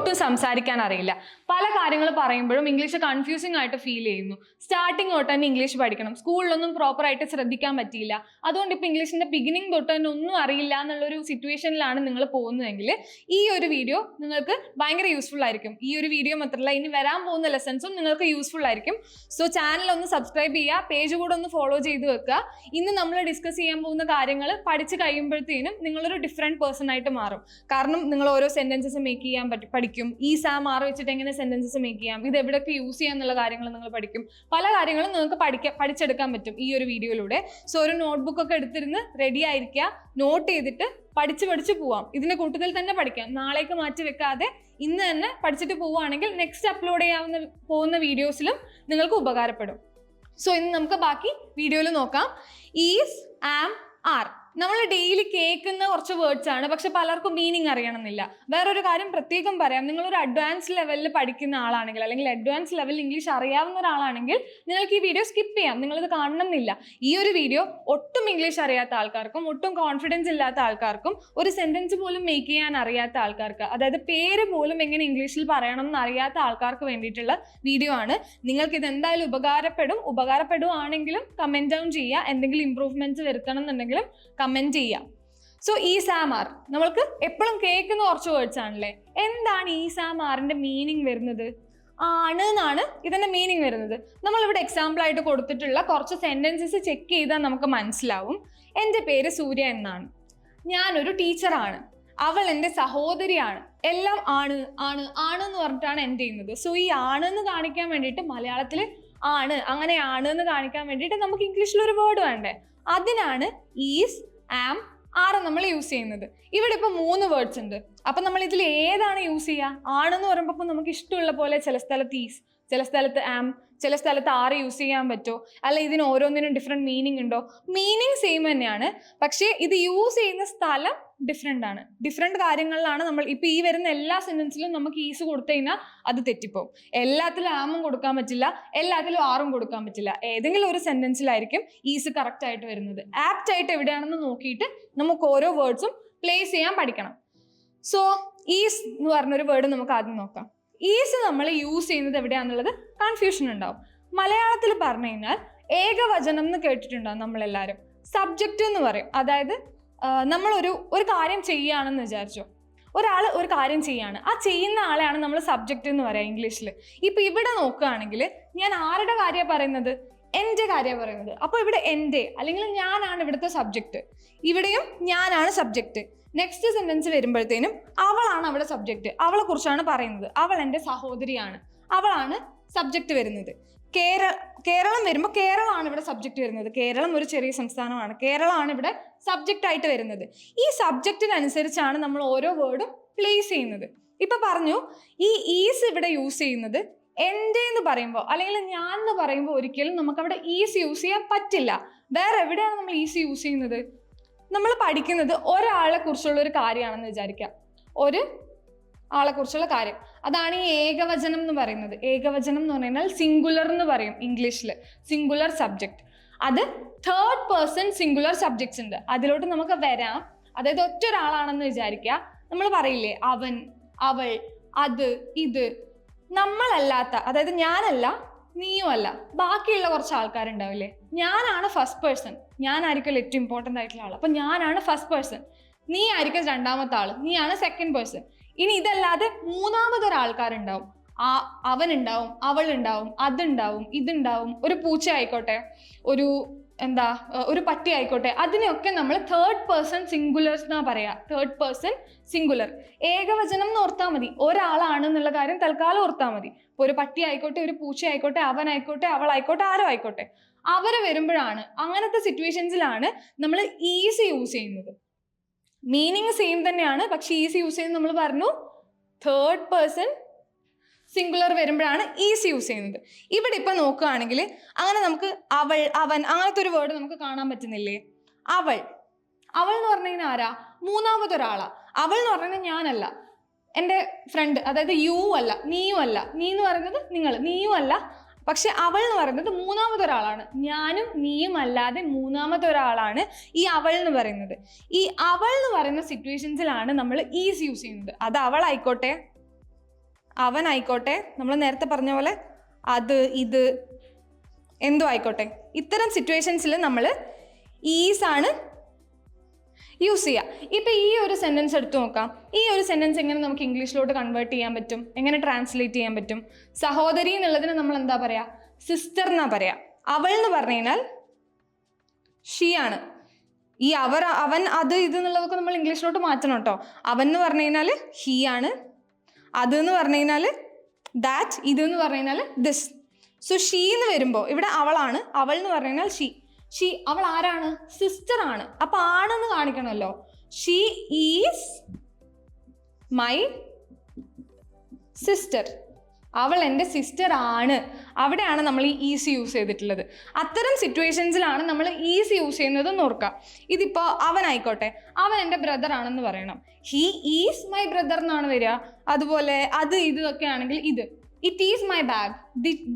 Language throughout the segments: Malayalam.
ഒട്ടും സംസാരിക്കാൻ അറിയില്ല പല കാര്യങ്ങൾ പറയുമ്പോഴും ഇംഗ്ലീഷ് കൺഫ്യൂസിംഗ് ആയിട്ട് ഫീൽ ചെയ്യുന്നു. സ്റ്റാർട്ടിങ് തൊട്ട് തന്നെ ഇംഗ്ലീഷ് പഠിക്കണം. സ്കൂളിലൊന്നും പ്രോപ്പർ ആയിട്ട് ശ്രദ്ധിക്കാൻ പറ്റിയില്ല. അതുകൊണ്ട് ഇപ്പൊ ഇംഗ്ലീഷിന്റെ ബിഗിനിങ് തൊട്ട് തന്നെ ഒന്നും അറിയില്ല എന്നുള്ളൊരു സിറ്റുവേഷനിലാണ് നിങ്ങൾ പോകുന്നതെങ്കിൽ ഈ ഒരു വീഡിയോ നിങ്ങൾക്ക് ഭയങ്കര യൂസ്ഫുൾ ആയിരിക്കും. ഈ ഒരു വീഡിയോ മാത്രമല്ല ഇനി വരാൻ പോകുന്ന ലെസൺസും നിങ്ങൾക്ക് യൂസ്ഫുൾ ആയിരിക്കും. സോ ചാനൽ ഒന്ന് സബ്സ്ക്രൈബ് ചെയ്യുക പേജ് കൂടെ ഒന്ന് ഫോളോ ചെയ്ത് വെക്കുക. ഇന്ന് നമ്മൾ ഡിസ്കസ് ചെയ്യാൻ പോകുന്ന കാര്യങ്ങൾ പഠിച്ച് കഴിയുമ്പോഴത്തേനും നിങ്ങളൊരു ഡിഫറെന്റ് പേഴ്സൺ ആയിട്ട് മാറും. കാരണം നിങ്ങൾ ഓരോ സെന്റൻസസ് മേക്ക് ചെയ്യാൻ പറ്റും പഠിക്കും. ഈ സാം മാറി വെച്ചിട്ട് എങ്ങനെ സെന്റൻസസ് മേക്ക് ചെയ്യാം? ഇത് എവിടെയൊക്കെ യൂസ് ചെയ്യാം എന്നുള്ള കാര്യങ്ങൾ നിങ്ങൾ പഠിക്കും. പല കാര്യങ്ങളും നിങ്ങൾക്ക് പഠിക്കാൻ പഠിച്ചെടുക്കാൻ പറ്റും ഈ ഒരു വീഡിയോയിലൂടെ സോ ഒരു നോട്ട്ബുക്ക് ഒക്കെ എടുത്തിരുന്ന് റെഡി ആയിരിക്കുക. നോട്ട് ചെയ്തിട്ട് പഠിച്ച് പഠിച്ച് പോവാം. ഇതിന്റെ കൂട്ടത്തിൽ തന്നെ പഠിക്കാം. നാളേക്ക് മാറ്റി വെക്കാതെ ഇന്ന് തന്നെ പഠിച്ചിട്ട് പോവുകയാണെങ്കിൽ നെക്സ്റ്റ് അപ്ലോഡ് ചെയ്യാവുന്ന പോകുന്ന വീഡിയോസിലും നിങ്ങൾക്ക് ഉപകാരപ്പെടും. സോ ഇന്ന് നമുക്ക് ബാക്കി വീഡിയോയിൽ നോക്കാം. ഈസ് ആം ആർ നമ്മൾ ഡെയിലി കേൾക്കുന്ന കുറച്ച് വേർഡ്സ് ആണ്. പക്ഷെ പലർക്കും മീനിങ് അറിയണമെന്നില്ല. വേറൊരു കാര്യം പ്രത്യേകം പറയാം. നിങ്ങളൊരു അഡ്വാൻസ് ലെവലിൽ പഠിക്കുന്ന ആളാണെങ്കിൽ അല്ലെങ്കിൽ അഡ്വാൻസ് ലെവലിൽ ഇംഗ്ലീഷ് അറിയാവുന്ന ഒരാളാണെങ്കിൽ നിങ്ങൾക്ക് ഈ വീഡിയോ സ്കിപ്പ് ചെയ്യാം. നിങ്ങളിത് കാണണമെന്നില്ല. ഈ ഒരു വീഡിയോ ഒട്ടും ഇംഗ്ലീഷ് അറിയാത്ത ആൾക്കാർക്കും ഒട്ടും കോൺഫിഡൻസ് ഇല്ലാത്ത ആൾക്കാർക്കും ഒരു സെന്റൻസ് പോലും മേക്ക് ചെയ്യാൻ അറിയാത്ത ആൾക്കാർക്ക് അതായത് പേര് പോലും എങ്ങനെ ഇംഗ്ലീഷിൽ പറയണം എന്ന് അറിയാത്ത ആൾക്കാർക്ക് വേണ്ടിയിട്ടുള്ള വീഡിയോ ആണ്. നിങ്ങൾക്ക് ഇത് എന്തായാലും ഉപകാരപ്പെടും. ഉപകാരപ്പെടുവാണെങ്കിലും കമന്റ് ഡൗൺ ചെയ്യുക. എന്തെങ്കിലും ഇമ്പ്രൂവ്മെന്റ്സ് വരുത്തണം എന്നുണ്ടെങ്കിലും കമന്റ് ചെയ്യാം. സോ ഈ സാമാർ നമ്മൾക്ക് എപ്പോഴും കേൾക്കുന്ന കുറച്ച് വേർഡ്സ് ആണല്ലേ? എന്താണ് ഈ സാമാറിന്റെ മീനിങ് വരുന്നത്? ആണ് എന്നാണ് ഇതിന്റെ മീനിങ് വരുന്നത്. നമ്മളിവിടെ എക്സാമ്പിൾ ആയിട്ട് കൊടുത്തിട്ടുള്ള കുറച്ച് സെന്റൻസസ് ചെക്ക് ചെയ്താൽ നമുക്ക് മനസ്സിലാവും. എന്റെ പേര് സൂര്യ എന്നാണ്. ഞാനൊരു ടീച്ചറാണ് അവൾ എന്റെ സഹോദരിയാണ്. എല്ലാം ആണ് ആണ് ആണ് എന്ന് പറഞ്ഞിട്ടാണ് എന്റെ ചെയ്യുന്നത്? സോ ഈ ആണ് എന്ന് കാണിക്കാൻ വേണ്ടിയിട്ട് മലയാളത്തിൽ ആണ് അങ്ങനെ ആണ് എന്ന് കാണിക്കാൻ വേണ്ടിയിട്ട് നമുക്ക് ഇംഗ്ലീഷിൽ ഒരു വേർഡ് വേണ്ടേ? അതിനാണ് ഈസ് ആം ആറ് നമ്മൾ യൂസ് ചെയ്യുന്നത്. ഇവിടെ ഇപ്പൊ മൂന്ന് വേർഡ്സ് ഉണ്ട്. അപ്പൊ നമ്മൾ ഇതിൽ ഏതാണ് യൂസ് ചെയ്യുക? ആണെന്ന് പറയുമ്പോൾ നമുക്ക് ഇഷ്ടമുള്ള പോലെ ചില സ്ഥലത്ത് ഈസ് ചില സ്ഥലത്ത് ആം ചില സ്ഥലത്ത് ആറ് യൂസ് ചെയ്യാൻ പറ്റുമോ അല്ല ഇതിന് ഓരോന്നിനും ഡിഫറെന്റ് മീനിങ് ഉണ്ടോ? മീനിങ് സെയിം തന്നെയാണ്. പക്ഷേ ഇത് യൂസ് ചെയ്യുന്ന സ്ഥലം ഡിഫറെന്റ് ആണ്. ഡിഫറെന്റ് കാര്യങ്ങളിലാണ് നമ്മൾ ഇപ്പം ഈ വരുന്ന എല്ലാ സെന്റൻസിലും നമുക്ക് ഈസ് കൊടുത്തു കഴിഞ്ഞാൽ അത് തെറ്റിപ്പോവും. എല്ലാത്തിലും ആമും കൊടുക്കാൻ പറ്റില്ല. എല്ലാത്തിലും ആറും കൊടുക്കാൻ പറ്റില്ല. ഏതെങ്കിലും ഒരു സെന്റൻസിലായിരിക്കും ഈസ് കറക്റ്റ് ആയിട്ട് വരുന്നത്. ആപ്റ്റ് ആയിട്ട് എവിടെയാണെന്ന് നോക്കിയിട്ട് നമുക്ക് ഓരോ വേർഡ്സും പ്ലേസ് ചെയ്യാൻ പഠിക്കണം. സോ ഈസ് എന്ന് പറഞ്ഞൊരു വേർഡ് നമുക്ക് ആദ്യം നോക്കാം. ഈസ് നമ്മൾ യൂസ് ചെയ്യുന്നത് എവിടെയാണെന്നുള്ളത് കൺഫ്യൂഷൻ ഉണ്ടാവും. മലയാളത്തിൽ പറഞ്ഞു കഴിഞ്ഞാൽ ഏകവചനം എന്ന് കേട്ടിട്ടുണ്ടാവും നമ്മളെല്ലാവരും? സബ്ജക്റ്റ് എന്ന് പറയും. അതായത് നമ്മളൊരു ഒരു കാര്യം ചെയ്യുകയാണെന്ന് വിചാരിച്ചോ. ഒരാൾ ഒരു കാര്യം ചെയ്യാണ്. ആ ചെയ്യുന്ന ആളെയാണ് നമ്മൾ സബ്ജക്റ്റ് എന്ന് പറയുക ഇംഗ്ലീഷിൽ ഇപ്പം ഇവിടെ നോക്കുകയാണെങ്കിൽ ഞാൻ ആരുടെ കാര്യമാണ് പറയുന്നത്? എന്റെ കാര്യം പറയുന്നത്. അപ്പോൾ ഇവിടെ എന്റെ അല്ലെങ്കിൽ ഞാനാണ് ഇവിടുത്തെ സബ്ജക്റ്റ് ഇവിടെയും ഞാനാണ് സബ്ജക്റ്റ് നെക്സ്റ്റ് സെന്റൻസ് വരുമ്പോഴത്തേനും അവളാണ് അവിടെ സബ്ജക്റ്റ് അവളെ കുറിച്ചാണ് പറയുന്നത്. അവൾ എന്റെ സഹോദരിയാണ്. അവളാണ് സബ്ജക്റ്റ് വരുന്നത്. കേര കേരളം വരുമ്പോൾ കേരളമാണ് ഇവിടെ സബ്ജക്റ്റ് വരുന്നത്. കേരളം ഒരു ചെറിയ സംസ്ഥാനമാണ്. കേരളമാണ് ഇവിടെ സബ്ജക്റ്റ് ആയിട്ട് വരുന്നത്. ഈ സബ്ജക്റ്റിനനുസരിച്ചാണ് നമ്മൾ ഓരോ വേർഡും പ്ലേസ് ചെയ്യുന്നത്. ഇപ്പൊ പറഞ്ഞു ഈ ഈസ് ഇവിടെ യൂസ് ചെയ്യുന്നത് എന്റെ എന്ന് പറയുമ്പോൾ അല്ലെങ്കിൽ ഞാൻ എന്ന് പറയുമ്പോൾ ഒരിക്കലും നമുക്ക് അവിടെ ഈസ് യൂസ് ചെയ്യാൻ പറ്റില്ല. വേറെ എവിടെയാണ് നമ്മൾ ഈസ് യൂസ് ചെയ്യുന്നത്? നമ്മൾ പഠിക്കുന്നത് ഒരാളെ കുറിച്ചുള്ള ഒരു കാര്യമാണെന്ന് വിചാരിക്കാം ഒരു ആളെ കുറിച്ചുള്ള കാര്യം. അതാണ് ഈ ഏകവചനം എന്ന് പറയുന്നത്. ഏകവചനം എന്ന് പറഞ്ഞാൽ സിംഗുലർ എന്ന് പറയും ഇംഗ്ലീഷിൽ സിംഗുലർ സബ്ജക്റ്റ് അത് തേർഡ് പേഴ്സൺ സിംഗുലർ സബ്ജക്ട്സ് ഉണ്ട്. അതിലോട്ട് നമുക്ക് വരാം. അതായത് ഒറ്റ ഒരാളാണെന്ന് വിചാരിക്കുക. നമ്മൾ പറയില്ലേ അവൻ അവൾ അത് ഇത് നമ്മളല്ലാത്ത അതായത് ഞാനല്ല നീയും അല്ല ബാക്കിയുള്ള കുറച്ച് ആൾക്കാരുണ്ടാവില്ലേ? ഞാനാണ് ഫസ്റ്റ് പേഴ്സൺ ഞാനായിരിക്കും ഏറ്റവും ഇമ്പോർട്ടന്റ് ആയിട്ടുള്ള ആൾ അപ്പം ഞാനാണ് ഫസ്റ്റ് പേഴ്സൺ നീ ആയിരിക്കും രണ്ടാമത്തെ ആൾ നീയാണ് സെക്കൻഡ് പേഴ്സൺ ഇനി ഇതല്ലാതെ മൂന്നാമതൊരാൾക്കാരുണ്ടാവും ആ അവനുണ്ടാവും അവളുണ്ടാവും അതുണ്ടാവും ഇതുണ്ടാവും. ഒരു പൂച്ച ആയിക്കോട്ടെ. ഒരു എന്താ ഒരു പട്ടി ആയിക്കോട്ടെ. അതിനെയൊക്കെ നമ്മൾ തേർഡ് പേഴ്സൺ സിംഗുലേഴ്സ് എന്നാ പറയാ. തേർഡ് പേഴ്സൺ സിംഗുലർ ഏകവചനം എന്ന് ഓർത്താൽ മതി. ഒരാളാണ് എന്നുള്ള കാര്യം തൽക്കാലം ഓർത്താൽ മതി. ഇപ്പൊ ഒരു പട്ടി ആയിക്കോട്ടെ ഒരു പൂച്ച ആയിക്കോട്ടെ അവനായിക്കോട്ടെ അവളായിക്കോട്ടെ ആരോ ആയിക്കോട്ടെ. അവർ വരുമ്പോഴാണ് അങ്ങനത്തെ സിറ്റുവേഷൻസിലാണ് നമ്മൾ ഈസി യൂസ് ചെയ്യുന്നത്. മീനിങ് സെയിം തന്നെയാണ് പക്ഷെ ഈസി യൂസ് ചെയ്യുന്നത് നമ്മൾ പറഞ്ഞു തേർഡ് പേഴ്സൺ സിംഗുലർ വരുമ്പോഴാണ് ഈസി യൂസ് ചെയ്യുന്നത്. ഇവിടെ ഇപ്പം നോക്കുകയാണെങ്കിൽ അങ്ങനെ നമുക്ക് അവൾ അവൻ അങ്ങനത്തെ ഒരു വേർഡ് നമുക്ക് കാണാൻ പറ്റുന്നില്ലേ? അവൾ. അവൾ എന്ന് പറഞ്ഞു കഴിഞ്ഞാൽ ആരാ? മൂന്നാമതൊരാളാ. അവൾ എന്ന് പറഞ്ഞാൽ ഞാനല്ല. എന്റെ ഫ്രണ്ട് അതായത് യു അല്ല. നീയും അല്ല. നീ എന്ന് പറയുന്നത് നിങ്ങൾ. നീയും അല്ല. പക്ഷെ അവൾ എന്ന് പറയുന്നത് മൂന്നാമതൊരാളാണ്. ഞാനും നീയും അല്ലാതെ മൂന്നാമത്തെ ഒരാളാണ് ഈ അവൾ എന്ന് പറയുന്നത്. ഈ അവൾ എന്ന് പറയുന്ന സിറ്റുവേഷൻസിലാണ് നമ്മൾ ഈസ് യൂസ് ചെയ്യുന്നത്. അത് അവൾ അവളായിക്കോട്ടെ അവൻ ആയിക്കോട്ടെ നമ്മൾ നേരത്തെ പറഞ്ഞ പോലെ അത് ഇത് എന്തോ ആയിക്കോട്ടെ. ഇത്തരം സിറ്റുവേഷൻസിൽ നമ്മൾ ഈസ് ആണ് യൂസ് ചെയ്യുക ഇപ്പം ഈ ഒരു സെന്റൻസ് എടുത്തു നോക്കാം. ഈ ഒരു സെന്റൻസ് എങ്ങനെ നമുക്ക് ഇംഗ്ലീഷിലോട്ട് കൺവേർട്ട് ചെയ്യാൻ പറ്റും? എങ്ങനെ ട്രാൻസ്ലേറ്റ് ചെയ്യാൻ പറ്റും? സഹോദരി എന്നുള്ളതിന് നമ്മൾ എന്താ പറയുക സിസ്റ്റർ എന്നാ പറയുക അവൾ എന്ന് പറഞ്ഞു കഴിഞ്ഞാൽ ഷീ ആണ്. ഈ അവർ അവൻ അത് ഇത് എന്നുള്ളതൊക്കെ നമ്മൾ ഇംഗ്ലീഷിലോട്ട് മാറ്റണം കേട്ടോ. അവൻ എന്ന് പറഞ്ഞു കഴിഞ്ഞാൽ ഹീ ആണ്. അത് എന്ന് പറഞ്ഞു കഴിഞ്ഞാൽ ദാറ്റ് ഇത് എന്ന് പറഞ്ഞു കഴിഞ്ഞാൽ ദിസ് സോ ഷീ എന്ന് വരുമ്പോൾ ഇവിടെ അവളാണ്. അവൾ എന്ന് പറഞ്ഞു കഴിഞ്ഞാൽ ഷീ ഷീ അവൾ ആരാണ്? സിസ്റ്റർ ആണ്. അപ്പൊ ആണെന്ന് കാണിക്കണമല്ലോ. ഷീ ഈസ് മൈ സിസ്റ്റർ അവൾ എന്റെ സിസ്റ്റർ ആണ്. അവിടെയാണ് നമ്മൾ ഈ ഈസി യൂസ് ചെയ്തിട്ടുള്ളത്. അത്തരം സിറ്റുവേഷൻസിലാണ് നമ്മൾ ഈസി യൂസ് ചെയ്യുന്നത് ഓർക്കുക ഇതിപ്പോൾ അവനായിക്കോട്ടെ. അവൻ എന്റെ ബ്രദർ ആണെന്ന് പറയണം. ഹീ ഈസ് മൈ ബ്രദർ എന്നാണ് വരിക. അതുപോലെ അത് ഇതൊക്കെ ആണെങ്കിൽ ഇത്. It is my bag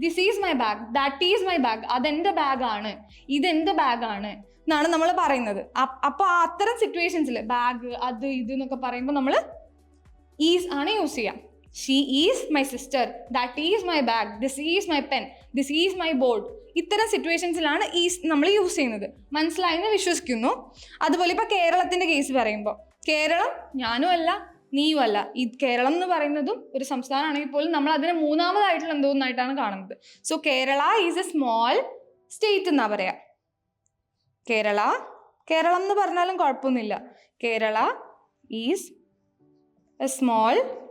this is my bag that is my bag അതെന്റെ ബാഗാണ് ഇതെന്റെ ബാഗാണ് എന്നാണ് നമ്മൾ പറയുന്നത്. അപ്പോൾ അത്തരം സിറ്റുവേഷൻസിൽ ബാഗ് അത് ഇത് എന്നൊക്കെ പറയുമ്പോൾ നമ്മൾ ഈസ് ആണ് യൂസ് ചെയ്യാം. She is my sister that is my bag this is my pen this is my board ഇത്തരം സിറ്റുവേഷൻസിലാണ് ഈ നമ്മൾ യൂസ് ചെയ്യുന്നത്. മനസ്സിലായെന്ന് വിശ്വസിക്കുന്നു. അതുപോലെ ഇപ്പോൾ കേരളത്തിന്റെ കേസ് പറയുമ്പോൾ കേരളം ഞാനും അല്ല നീയും അല്ല. ഈ കേരളം എന്ന് പറയുന്നതും ഒരു സംസ്ഥാനമാണെങ്കിൽ പോലും നമ്മൾ അതിനെ മൂന്നാമതായിട്ടുള്ള എന്തോന്നായിട്ടാണ് കാണുന്നത്. So Kerala is a small state എന്നാ പറയാ. കേരള കേരളം എന്ന് പറഞ്ഞാലും കുഴപ്പമൊന്നുമില്ല. കേരള ഈസ് എ സ്മോൾ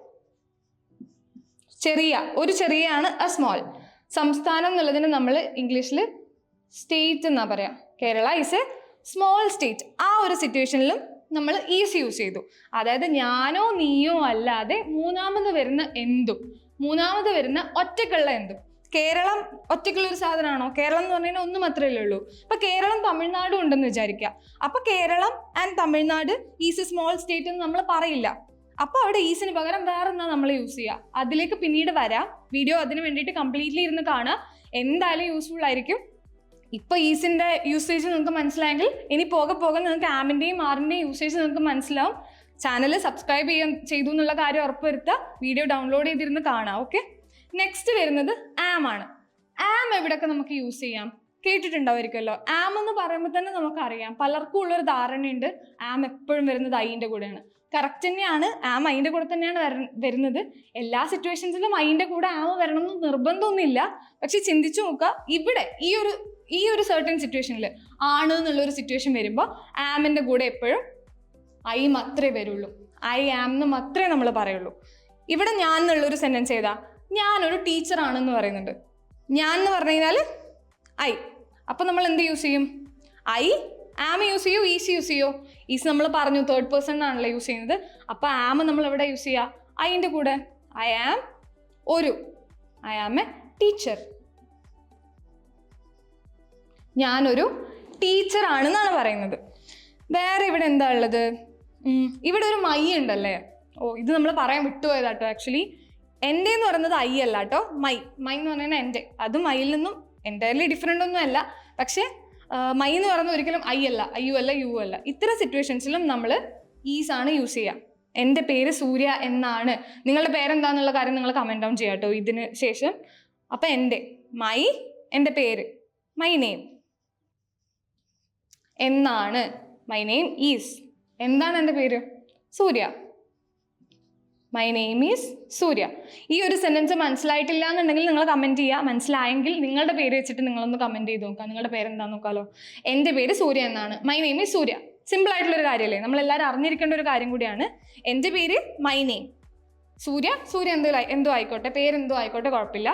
ചെറിയ ഒരു ചെറിയാണ് എ സ്മോൾ സംസ്ഥാനം എന്നുള്ളതിന് നമ്മൾ ഇംഗ്ലീഷിൽ സ്റ്റേറ്റ് എന്നാ പറയാ. Kerala is a small state ആ ഒരു സിറ്റുവേഷനിലും നമ്മൾ ഈസ് യൂസ് ചെയ്തു. അതായത് ഞാനോ നീയോ അല്ലാതെ മൂന്നാമത് വരുന്ന എന്തും മൂന്നാമത് വരുന്ന ഒറ്റക്കുള്ള എന്തും. കേരളം ഒറ്റയ്ക്കുള്ള ഒരു സാധനമാണോ? കേരളം എന്ന് പറഞ്ഞാൽ ഒന്നും മാത്രമേ ഉള്ളൂ. അപ്പൊ കേരളം തമിഴ്നാടും ഉണ്ടെന്ന് വിചാരിക്കുക. അപ്പൊ Keralam and Tamil Nadu is a small state എന്ന് നമ്മൾ പറയില്ല. അപ്പൊ അവിടെ ഈസിന് പകരം വേറെ എന്താ നമ്മൾ യൂസ് ചെയ്യുക അതിലേക്ക് പിന്നീട് വരാം. വീഡിയോ അതിന് വേണ്ടിയിട്ട് കംപ്ലീറ്റ്ലി ഇരുന്ന് കാണുക. എന്തായാലും യൂസ്ഫുൾ ആയിരിക്കും. ഇപ്പൊ ഈസിന്റെ യൂസേജ് നിങ്ങൾക്ക് മനസ്സിലായെങ്കിൽ ഇനി പോകെ പോകെ നിങ്ങൾക്ക് ആമിന്റെയും ആറിന്റെയും യൂസേജ് നിങ്ങൾക്ക് മനസ്സിലാവും. ചാനൽ സബ്സ്ക്രൈബ് ചെയ്യാൻ ചെയ്തു എന്നുള്ള കാര്യം ഉറപ്പുവരുത്തുക. വീഡിയോ ഡൗൺലോഡ് ചെയ്തിരുന്ന് കാണാം ഓക്കെ നെക്സ്റ്റ് വരുന്നത് ആം ആണ്. ആം എവിടെയൊക്കെ നമുക്ക് യൂസ് ചെയ്യാം? കേട്ടിട്ടുണ്ടാവുമായിരിക്കുമല്ലോ. ആം എന്ന് പറയുമ്പോൾ തന്നെ നമുക്കറിയാം. പലർക്കും ഉള്ളൊരു ധാരണയുണ്ട്. ആം എപ്പോഴും വരുന്നത് ഐന്റെ കൂടെയാണ്. കറക്റ്റ് തന്നെയാണ്. ആ മൈൻഡ് കൂടെ തന്നെയാണ് വര- വരുന്നത്. എല്ലാ സിറ്റുവേഷൻസിലും മൈൻഡ് കൂടെ ആം വരണം എന്ന് നിർബന്ധമൊന്നുമില്ല. പക്ഷെ ചിന്തിച്ചു നോക്കുക ഇവിടെ ഈ ഒരു ഈ ഒരു സർട്ടൻ സിറ്റുവേഷനിൽ ആണ് എന്നുള്ളൊരു സിറ്റുവേഷൻ വരുമ്പോൾ ആമിന്റെ കൂടെ എപ്പോഴും ഐ മാത്രമേ വരുള്ളൂ. ഐ ആം എന്ന് മാത്രമേ നമ്മൾ പറയുള്ളൂ. ഇവിടെ ഞാൻ എന്നുള്ളൊരു സെന്റൻസ് ചെയ്താൽ ഞാനൊരു ടീച്ചറാണെന്ന് പറയുന്നുണ്ട്. ഞാൻ എന്ന് പറഞ്ഞു കഴിഞ്ഞാൽ ഐ അപ്പം നമ്മൾ എന്ത് യൂസ് ചെയ്യും? ഐ ആം യൂസ് ചെയ്യൂ? ഈസ് യൂസ് ചെയ്യോ? ഈസ് നമ്മൾ പറഞ്ഞു തേർഡ് പേഴ്സൺ ആണല്ലോ യൂസ് ചെയ്യുന്നത്. അപ്പോൾ ആം നമ്മൾ എവിടെ യൂസ് ചെയ്യുക ഐന്റെ കൂടെ. ഐ ആം ഒരു. ഐ ആം എ ടീച്ചർ ഞാനൊരു ടീച്ചർ ആണെന്നാണ് പറയുന്നത്. വേറെ ഇവിടെ എന്താ ഉള്ളത്? ഇവിടെ ഒരു മൈ ഉണ്ടല്ലേ? ഓ ഇത് നമ്മൾ പറയാൻ വിട്ടുപോയതാട്ടോ ആക്ച്വലി എന്റെ എന്ന് പറയുന്നത് ഐ അല്ല കേട്ടോ മൈ മൈ എന്ന് പറയുന്നത് എന്റെ. അതും മൈയിൽ നിന്നും എന്റയർലി ഡിഫറെന്റ് ഒന്നും അല്ല. പക്ഷേ മൈ എന്ന് പറയുന്നത് ഒരിക്കലും ഐ അല്ല. അയ്യു അല്ല യു അല്ല. ഇത്തരം സിറ്റുവേഷൻസിലും നമ്മൾ ഈസ് ആണ് യൂസ് ചെയ്യുക എന്റെ പേര് സൂര്യ എന്നാണ്. നിങ്ങളുടെ പേരെന്താന്നുള്ള കാര്യം നിങ്ങൾ കമന്റ് ഡൗൺ ചെയ്യാം കേട്ടോ ഇതിന് ശേഷം അപ്പം എന്റെ മൈ എന്റെ പേര് മൈ നെയിം. എന്നാണ് മൈ നെയിം ഈസ്. എന്താണ് എന്റെ പേര്? Surya. My name is Surya ഈ ഒരു സെന്റൻസ് മനസ്സിലായിട്ടില്ല എന്നുണ്ടെങ്കിൽ നിങ്ങൾ കമന്റ് ചെയ്യുക മനസ്സിലായെങ്കിൽ നിങ്ങളുടെ പേര് വെച്ചിട്ട് നിങ്ങളൊന്ന് കമന്റ് ചെയ്ത് നോക്കാം. നിങ്ങളുടെ പേര് എന്താണെന്ന് നോക്കാമല്ലോ എന്റെ പേര് സൂര്യ എന്നാണ്. My name is Surya. Simple ആയിട്ടുള്ള ഒരു കാര്യമല്ലേ നമ്മൾ എല്ലാവരും അറിഞ്ഞിരിക്കേണ്ട ഒരു കാര്യം കൂടിയാണ്. എന്റെ പേര് മൈ നെയിം സൂര്യ സൂര്യ എന്തോ എന്തോ ആയിക്കോട്ടെ. പേരെന്തോ ആയിക്കോട്ടെ കുഴപ്പമില്ല.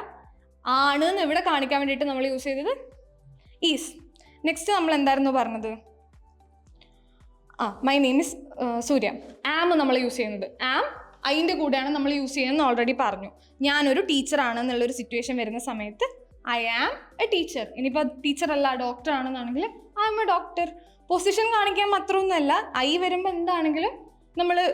ആണ് എന്ന് ഇവിടെ കാണിക്കാൻ വേണ്ടിയിട്ട് നമ്മൾ യൂസ് ചെയ്തത് ഈസ് നെക്സ്റ്റ് നമ്മൾ എന്തായിരുന്നു പറഞ്ഞത്? ആ my name is Surya. Am നമ്മൾ യൂസ് ചെയ്യുന്നത്. ആം അതിന്റെ കൂടെയാണ് നമ്മൾ യൂസ് ചെയ്യുന്നത് ഓൾറെഡി പറഞ്ഞു. ഞാനൊരു ടീച്ചറാണ് എന്നുള്ളൊരു സിറ്റുവേഷൻ വരുന്ന സമയത്ത് ഐ ആം എ ടീച്ചർ ഇനിയിപ്പോൾ ടീച്ചർ അല്ല doctor ആണെന്നാണെങ്കിൽ I am a doctor position കാണിക്കാൻ മാത്രമൊന്നുമല്ല ഐ വരുമ്പോൾ എന്താണെങ്കിലും നമ്മൾ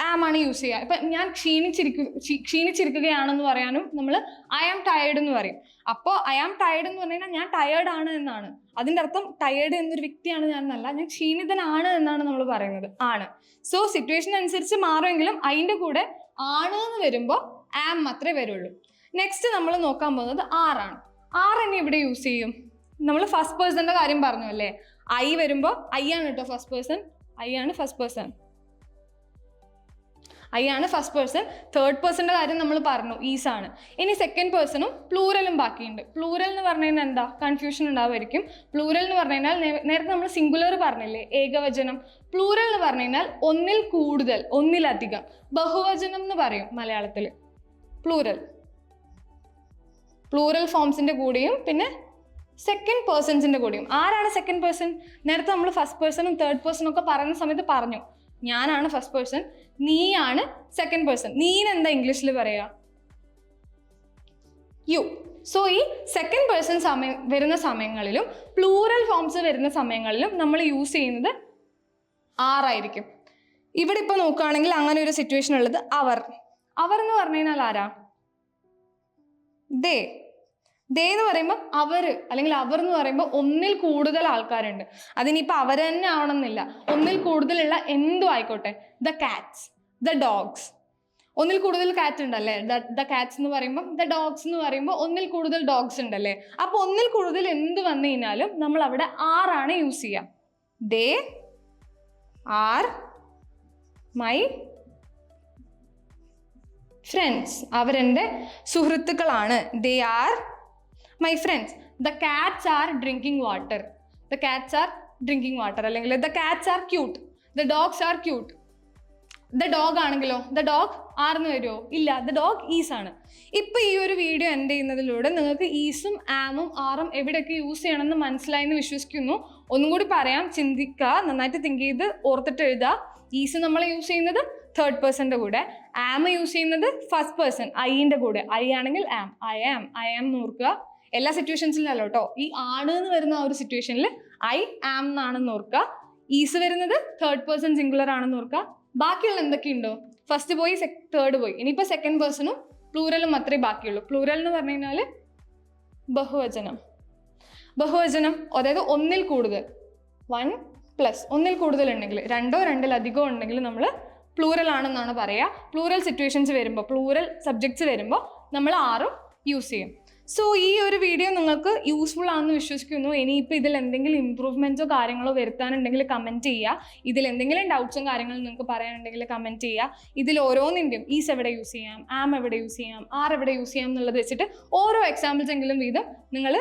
ആമാണ് യൂസ് ചെയ്യുക. ഇപ്പം ഞാൻ ക്ഷീണിച്ചിരിക്കു ക്ഷീ- ക്ഷീണിച്ചിരിക്കുകയാണെന്ന് പറയാനും നമ്മൾ ഐ ആം ടയേർഡ് എന്ന് പറയും. അപ്പോൾ ഐ ആം ടയേർഡ് എന്ന് പറഞ്ഞു കഴിഞ്ഞാൽ ഞാൻ ടയേർഡ് ആണ് എന്നാണ്. അതിന്റെ അർത്ഥം ടയേർഡ് എന്നൊരു വ്യക്തിയാണ് ഞാൻ എന്നല്ല ഞാൻ ക്ഷീണിതനാണ് എന്നാണ് നമ്മൾ പറയുന്നത്. ആണ്. സോ സിറ്റുവേഷൻ അനുസരിച്ച് മാറുമെങ്കിലും അതിന്റെ കൂടെ ആണ് എന്ന് വരുമ്പോൾ ആം മാത്രമേ വരുള്ളൂ. നെക്സ്റ്റ് നമ്മൾ നോക്കാൻ പോകുന്നത് ആറാണ് ആർ എന്നെ ഇവിടെ യൂസ് ചെയ്യും? നമ്മൾ ഫസ്റ്റ് പേഴ്സന്റെ കാര്യം പറഞ്ഞു അല്ലേ ഐ വരുമ്പോൾ ഐ ആണ് കേട്ടോ ഫസ്റ്റ് പേഴ്സൺ ഐ ആണ് ഫസ്റ്റ് പേഴ്സൺ ആണ് ഫസ്റ്റ് പേഴ്സൺ തേർഡ് പേഴ്സന്റെ കാര്യം നമ്മൾ പറഞ്ഞു ഈസ് ആണ്. ഇനി സെക്കൻഡ് പേഴ്സണും പ്ലൂറലും ബാക്കിയുണ്ട്. പ്ലൂറൽ എന്ന് പറഞ്ഞു കഴിഞ്ഞാൽ എന്താ? കൺഫ്യൂഷൻ ഉണ്ടാവുമായിരിക്കും. പ്ലൂറൽ എന്ന് പറഞ്ഞു കഴിഞ്ഞാൽ നേരത്തെ നമ്മൾ സിംഗുലർ പറഞ്ഞില്ലേ? ഏകവചനം. പ്ലൂറൽ എന്ന് പറഞ്ഞു കഴിഞ്ഞാൽ ഒന്നിൽ കൂടുതൽ ഒന്നിലധികം. ബഹുവചനം എന്ന് പറയും മലയാളത്തിൽ പ്ലൂറൽ പ്ലൂറൽ ഫോംസിന്റെ കൂടെയും പിന്നെ സെക്കൻഡ് പേഴ്സൺസിന്റെ കൂടെയും. ആരാണ് സെക്കൻഡ് പേഴ്സൺ നേരത്തെ നമ്മൾ ഫസ്റ്റ് പേഴ്സണും തേർഡ് പേഴ്സണും ഒക്കെ പറയുന്ന സമയത്ത് പറഞ്ഞു. ഞാനാണ് ഫസ്റ്റ് പേഴ്സൺ നീയാണ് സെക്കൻഡ് പേഴ്സൺ നീനെന്താ ഇംഗ്ലീഷിൽ പറയാ? യു സോ ഈ സെക്കൻഡ് പേഴ്സൺ സമയം വരുന്ന സമയങ്ങളിലും പ്ലൂറൽ ഫോംസ് വരുന്ന സമയങ്ങളിലും നമ്മൾ യൂസ് ചെയ്യുന്നത് ആറായിരിക്കും ഇവിടെ ഇപ്പോൾ നോക്കുകയാണെങ്കിൽ അങ്ങനെ ഒരു സിറ്റുവേഷൻ ഉള്ളത് അവർ. അവർ എന്ന് പറഞ്ഞു കഴിഞ്ഞാൽ ആരാ? ദേ ദേ എന്ന് പറയുമ്പോൾ അവർ അല്ലെങ്കിൽ അവർ എന്ന് പറയുമ്പോൾ ഒന്നിൽ കൂടുതൽ ആൾക്കാരുണ്ട്. അതിനിപ്പോൾ അവർ തന്നെ ആവണമെന്നില്ല. ഒന്നിൽ കൂടുതലുള്ള എന്തും ആയിക്കോട്ടെ ദ കാറ്റ്സ് ദ ഡോഗ്സ് ഒന്നിൽ കൂടുതൽ കാറ്റ് ഉണ്ടല്ലേ? ദ കാറ്റ്സ് എന്ന് പറയുമ്പോൾ ദ ഡോഗ്സ് എന്ന് പറയുമ്പോൾ ഒന്നിൽ കൂടുതൽ ഡോഗ്സ് ഉണ്ടല്ലേ? അപ്പോൾ ഒന്നിൽ കൂടുതൽ എന്ത് വന്നു കഴിഞ്ഞാലും നമ്മൾ അവിടെ ആറാണ് യൂസ് ചെയ്യാം. ദേ ആർ മൈ ഫ്രണ്ട്സ് അവരെന്റെ സുഹൃത്തുക്കളാണ്. They are my friends the cats are drinking water the cats are drinking water അല്ലെങ്കിൽ the cats are cute the dogs are cute the dog ആണെങ്കിലോ ദ ഡോഗ് ആർന്ന് വരുമോ ഇല്ല ദ ഡോഗ് ഈസ് ആണ്. ഇപ്പൊ ഈ ഒരു വീഡിയോ എൻഡ് ചെയ്യുന്നതിലൂടെ നിങ്ങൾക്ക് ഈസും ആമും ആറും എവിടെയൊക്കെ യൂസ് ചെയ്യണമെന്ന് മനസ്സിലായെന്ന് വിശ്വസിക്കുന്നു. ഒന്നും കൂടി പറയാം ചിന്തിക്കുക നന്നായിട്ട് തിങ്ക് ചെയ്ത് ഓർത്തിട്ട് എഴുതുക. ഈസ് നമ്മൾ യൂസ് ചെയ്യുന്നത് തേർഡ് പേഴ്സന്റെ കൂടെ ആം യൂസ് ചെയ്യുന്നത് ഫസ്റ്റ് പേഴ്സൺ ഐന്റെ കൂടെ. ഐ ആണെങ്കിൽ am I am I am എന്ന് ഓർക്കുക. എല്ലാ സിറ്റുവേഷൻസിലും അല്ല കേട്ടോ ഈ ആണ് എന്ന് വരുന്ന ആ ഒരു സിറ്റുവേഷനിൽ ഐ ആം എന്നാണെന്ന് ഓർക്കുക ഈസ് വരുന്നത് തേർഡ് പേഴ്സൺ സിംഗുലർ ആണെന്ന് ഓർക്കുക ബാക്കിയുള്ള എന്തൊക്കെയുണ്ടോ? ഫസ്റ്റ് പോയി തേർഡ് പോയി. ഇനിയിപ്പോൾ സെക്കൻഡ് പേഴ്സണും പ്ലൂറലും മാത്രമേ ബാക്കിയുള്ളൂ. പ്ലൂറൽ എന്ന് പറഞ്ഞു കഴിഞ്ഞാൽ ബഹുവചനം. ബഹുവചനം അതായത് ഒന്നിൽ കൂടുതൽ. വൺ പ്ലസ് ഒന്നിൽ കൂടുതൽ ഉണ്ടെങ്കിൽ രണ്ടോ രണ്ടിലധികമോ ഉണ്ടെങ്കിൽ നമ്മൾ പ്ലൂറൽ ആണെന്നാണ് പറയുക പ്ലൂറൽ സിറ്റുവേഷൻസ് വരുമ്പോൾ പ്ലൂറൽ സബ്ജക്ട്സ് വരുമ്പോൾ നമ്മൾ ആറും യൂസ് ചെയ്യും. സോ ഈ ഒരു വീഡിയോ നിങ്ങൾക്ക് യൂസ്ഫുൾ ആണെന്ന് വിശ്വസിക്കുന്നു. ഇനിയിപ്പോൾ ഇതിൽ എന്തെങ്കിലും ഇമ്പ്രൂവ്മെന്റ്സോ കാര്യങ്ങളോ വരുത്താനുണ്ടെങ്കിൽ കമന്റ് ചെയ്യുക. ഇതിൽ എന്തെങ്കിലും ഡൗട്ട്സും കാര്യങ്ങളും നിങ്ങൾക്ക് പറയാനുണ്ടെങ്കിൽ കമന്റ് ചെയ്യുക. ഇതിൽ ഓരോന്നിന്റെയും ഈസ് എവിടെ യൂസ് ചെയ്യാം ആം എവിടെ യൂസ് ചെയ്യാം ആർ എവിടെ യൂസ് ചെയ്യാം എന്നുള്ളത് വെച്ചിട്ട് ഓരോ എക്സാമ്പിൾസ് എങ്കിലും വീതം നിങ്ങൾ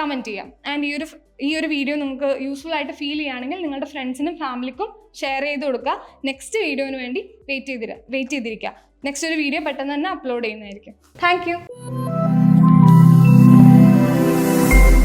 കമന്റ് ചെയ്യാം. ആൻഡ് ഈ ഒരു ഈ ഒരു വീഡിയോ നിങ്ങൾക്ക് യൂസ്ഫുൾ ആയിട്ട് ഫീൽ ചെയ്യുകയാണെങ്കിൽ നിങ്ങളുടെ ഫ്രണ്ട്സിനും ഫാമിലിക്കും ഷെയർ ചെയ്ത് കൊടുക്കുക. നെക്സ്റ്റ് വീഡിയോന് വേണ്ടി വെയിറ്റ് ചെയ്തിര വെയിറ്റ് ചെയ്തിരിക്കുക. നെക്സ്റ്റ് ഒരു വീഡിയോ പെട്ടെന്ന് തന്നെ അപ്ലോഡ് ചെയ്യുന്നതായിരിക്കും. Thank